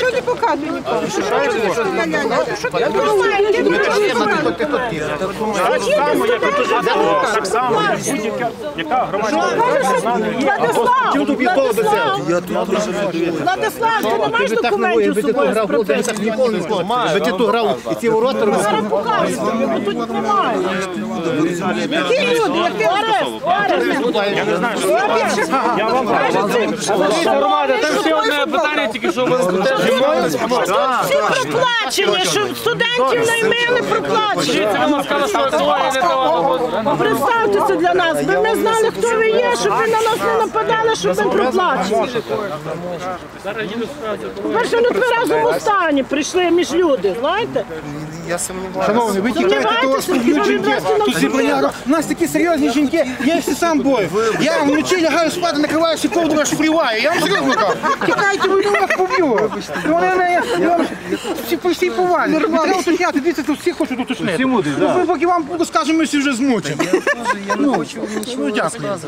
Чого не показує ніколи? Так само, як будь-яка яка громадська організація. Владислав, ти не маєш документів з собою з? Ви ти ту грав і ці ворота робили. Зараз покажу, тут немає. Які люди, як ти Я не знаю, що я вам Громада, там ще одне питання, тільки що ви Всі проплачені, що студентів наймили проплачені. не того. Представтеся для нас, би ми знали, хто ви є, щоб ви на нас не нападали, щоб ми проплачені. Перше, на тверезому стані прийшли між люди, знаєте? Шановні, ви тікаєте, то вас поб'ють жінки. Тут всі. У нас такі серйозні жінки, я всі сам бою. Я вночі лягаю спати, накриваюся ковдру, аж вріваю. Я вам серйозно кажу. Тікайте, ви вас поб'ю. Вони не всі по всій повазі. Треба уточняти, дивіться, тут всі хочуть уточнити. Мудрі, Ми поки вам скажемо, ми всі вже змучимо. Ну, дякую.